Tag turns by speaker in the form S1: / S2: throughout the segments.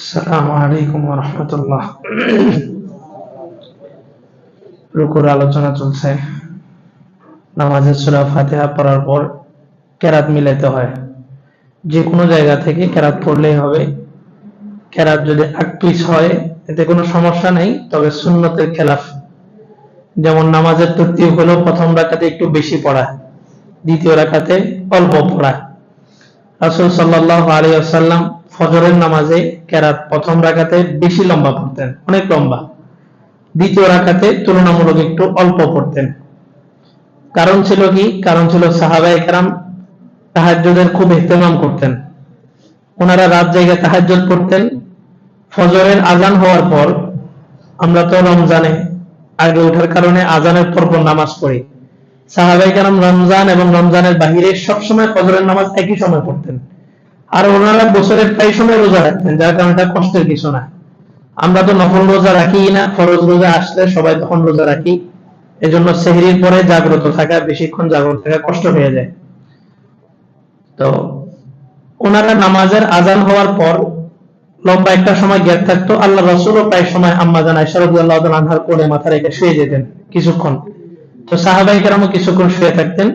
S1: আসসালামু আলাইকুম রহমতুল্লাহ। রুকুর আলোচনা চলছে। নামাজের সুরা ফাতিহা পড়ার পর কেরাত মিলাতে হয়। যে কোনো জায়গা থেকে কেরাত পড়লেই হবে। কেরাত যদি আকপিস হয়, এতে কোনো সমস্যা নেই, তবে সুন্নতের খেলাফ। যেমন নামাজের তরতিব হলো প্রথম রাখাতে একটু বেশি পড়া, দ্বিতীয় রাখাতে অল্প পড়া। রাসূল সাল্লাল্লাহু আলাইহি ওয়াসাল্লাম ফজরের নামাজে কেরাত প্রথম রাকাতে বেশি লম্বা পড়তেন, অনেক লম্বা। দ্বিতীয় রাকাতে তুলনামূলক একটু অল্প পড়তেন। কারণ ছিল কি? কারণ ছিল সাহাবায়ে কেরাম তাহাজ্জুদের খুব ইহতেমাম করতেন। ওনারা রাত জায়গা তাহাজ্জুদ পড়তেন। ফজরের আজান হওয়ার পর আমরা তো রমজানে আগে ওঠার কারণে আজানের পর নামাজ পড়ি। সাহাবাই কেরাম রমজান এবং রমজানের বাহিরে সবসময় ফজরের নামাজ একই সময় পড়তেন। আর ওনারা বছরের প্রায় সময় রোজা রাখতেন, যার কারণে এটা কষ্টের কিছু না। আমরা তো নফল রোজা রাখি না, ফরজ রোজা আসলে সবাই তখন রোজা রাখি। এজন্য সেহরির পরে জাগ্রত থাকা, বেশিক্ষণ জাগ্রত থাকা কষ্ট হয়ে যায়। তো ওনারা নামাজের আজান হওয়ার পর লম্বা একটা সময় গ্যাপ থাকতো আল্লাহ রসুলও প্রায় সময় আম্মা জানায় শারদ আল্লাহ আনহার কোলে মাথা রেখে শুয়ে যেতেন কিছুক্ষণ। তো সাহাবাই কেরামও কিছুক্ষণ শুয়ে থাকতেন।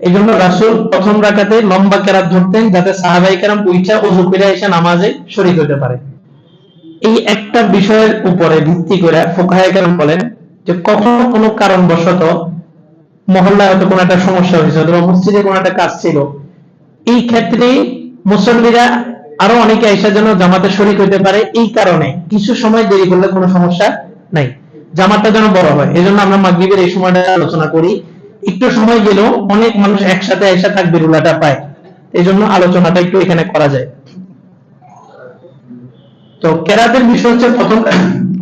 S1: এই জন্য রাসুল প্রথম রাখাতে লম্বা কেরাত ধরতেন যাতে সাহাবাই কেরাম উইচা উজু করে এসে নামাজে শরিক হতে পারে। এই একটা বিষয়ের উপরে ভিত্তি করে ফোকাহাই কেরাম বলেন যে কখনো কোনো কারণবশত মহল্লায় হয়তো কোনো একটা সমস্যা হয়েছে, অথবা মসজিদে কোনো একটা কাজ ছিল। এই ক্ষেত্রে মুসল্লিরা আরও অনেকে আইসার জন্য জামাতে শরিক হইতে পারে, এই কারণে কিছু সময় দেরি করলে কোনো সমস্যা নাই। জামাতটা যেন বড় হয় এই জন্য আমরা মাগরিবের এই সময়টা আলোচনা করি। একটু সময় গেলেও অনেক মানুষ একসাথে এসে থাকবে রুলাটা পায়। এই জন্য আলোচনাটা একটু এখানে করা যায়। তো কেরাতের বিষয় হচ্ছে প্রথম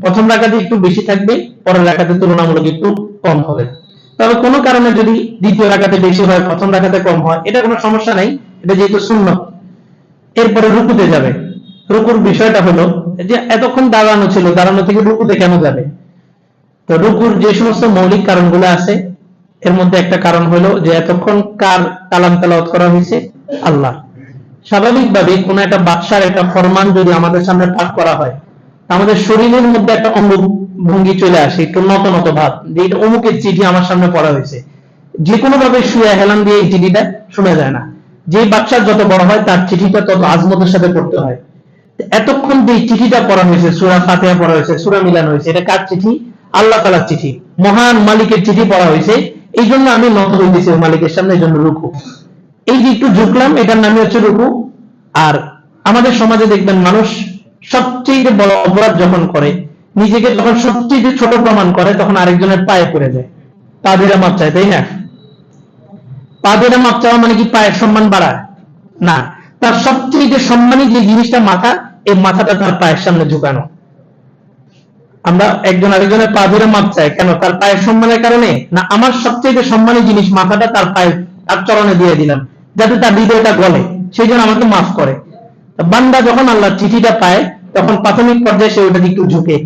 S1: প্রথম রাখাতে একটু বেশি থাকবে, পরের রাখাতে তুলনামূলক একটু কম হবে। তবে কোনো কারণে যদি দ্বিতীয় রাখাতে বেশি হয়, প্রথম রাখাতে কম হয়, এটা কোনো সমস্যা নাই, এটা যেহেতু শূন্য। এরপরে রুকুতে যাবে। রুকুর বিষয়টা হলো যে এতক্ষণ দাঁড়ানো ছিল, দাঁড়ানো থেকে রুকুতে কেন যাবে? তো রুকুর যে সমস্ত মৌলিক কারণগুলো আছে এর মধ্যে একটা কারণ হলো যে এতক্ষণ কার কালাম তালাওয়াত করা হয়েছে? আল্লাহ। স্বাভাবিকভাবে কোন একটা বাদশার একটা ফরমান যদি আমাদের সামনে পাঠ করা হয় আমাদের শরীরের মধ্যে একটা অঙ্গ ভঙ্গি চলে আসে, একটু নত নত ভাব, যে এটা অমুকের চিঠি আমার সামনে পড়া হয়েছে। যে কোনো ভাবে শুয়ে হেলান দিয়ে এই চিঠিটা শোনা যায় না। যে বাচ্চার যত বড় হয়, তার চিঠিটা তত আজমতের সাথে পড়তে হয়। এতক্ষণ যে চিঠিটা পড়া হয়েছে, সুরা ফাতেহা পড়া হয়েছে, সুরা মিলান হয়েছে, এটা কার চিঠি? আল্লাহ তালার চিঠি। মহান মালিকের চিঠি পড়া হয়েছে এই জন্য আমি নত হইতেছি মালিকের সামনে এই জন্য রুকু। এই যে একটু ঝুঁকলাম এটার নামই হচ্ছে রুকু। আর আমাদের সমাজে দেখবেন মানুষ সবচেয়ে বড় অপরাধ যখন করে, নিজেকে যখন সবচেয়ে ছোট প্রমাণ করে, তখন আরেকজনের পায়ে পড়ে যায়। তাদের মাপ চায়, তাই না? পাদের মাপ চাওয়া মানে কি পায়ের সম্মান বাড়ায়? না। তার সবচেয়ে যে সম্মানী যে জিনিসটা মাথা, এই মাথাটা তার পায়ের সামনে ঝুঁকানো আমরা একজন আরেকজনের পা ধরে মাপ চাই। কেন? তার পায়ের সম্মানের কারণে? না, আমার সবচেয়ে সম্মানী জিনিস মাথাটা তার পায়ে তার চরণে দিয়ে দিলাম, যাতে তার হৃদয়টা গলে। সেই জন্য আমাকে মাফ করে। বান্দা যখন আল্লাহ চিঠিটা পায়, তখন প্রাথমিক পর্যায়ে সে ওটা একটু ঝুঁকে।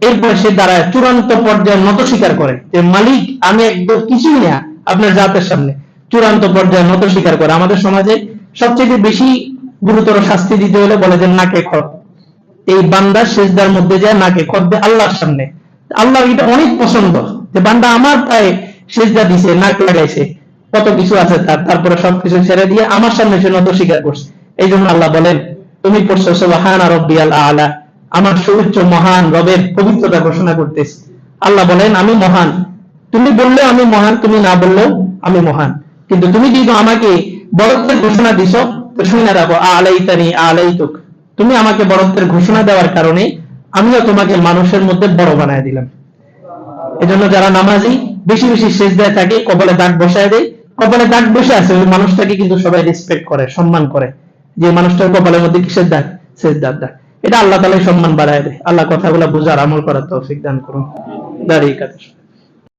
S1: এরপরে সে দাঁড়ায়, চূড়ান্ত পর্যায়ে নত স্বীকার করে যে, মালিক, আমি একদম কিছুই না, আপনার জাতের সামনে। চূড়ান্ত পর্যায়ে নত স্বীকার করে। আমাদের সমাজে সবচেয়ে বেশি গুরুতর শাস্তি দিতে হলে বলে যে, নাকে খড়। এই বান্দার শেষদার মধ্যে যায় নাকে খদ্দে আল্লাহর সামনে। আল্লাহ এটা অনেক পছন্দ। যে বান্দা আমার পায়ে শেষদা দিছে, নাক লাগাইছে, কত কিছু আছে তার, তারপরে সবকিছু ছেড়ে দিয়ে আমার সামনে সে নত স্বীকার করছে। এই জন্য আল্লাহ বলেন, তুমি পড়ছো সুবহান রব্বিয়াল আলা, আমার সুউচ্চ মহান রবের পবিত্রতা ঘোষণা করতেছি। আল্লাহ বলেন, আমি মহান। তুমি বললেও আমি মহান, তুমি না বললেও আমি মহান। কিন্তু তুমি যেহেতু আমাকে বড়ত্বের ঘোষণা দিছ, তো শুনে রাখো, আলাইতানি আলাইতুক। তুমি আমাকে বড়ত্বের ঘোষণা দেওয়ার কারণে আমিও তোমাকে মানুষের মধ্যে বড় বানায় দিলাম। এজন্য যারা নামাজি, বেশি বেশি শেষ দেয় থাকে, কপালে দাগ বসায় দেয়। কপালে দাগ বসে আছে, ওই মানুষটাকে কিন্তু সবাই রেসপেক্ট করে, সম্মান করে। যে মানুষটার কপালের মধ্যে কিসের দাগ? শেষ দাগ। দাগ এটা আল্লাহ তালাই সম্মান বাড়ায় দেয়। আল্লাহ কথাগুলো বোঝার আমল করার তৌফিক দান করুন। দাঁড়িয়ে কাছে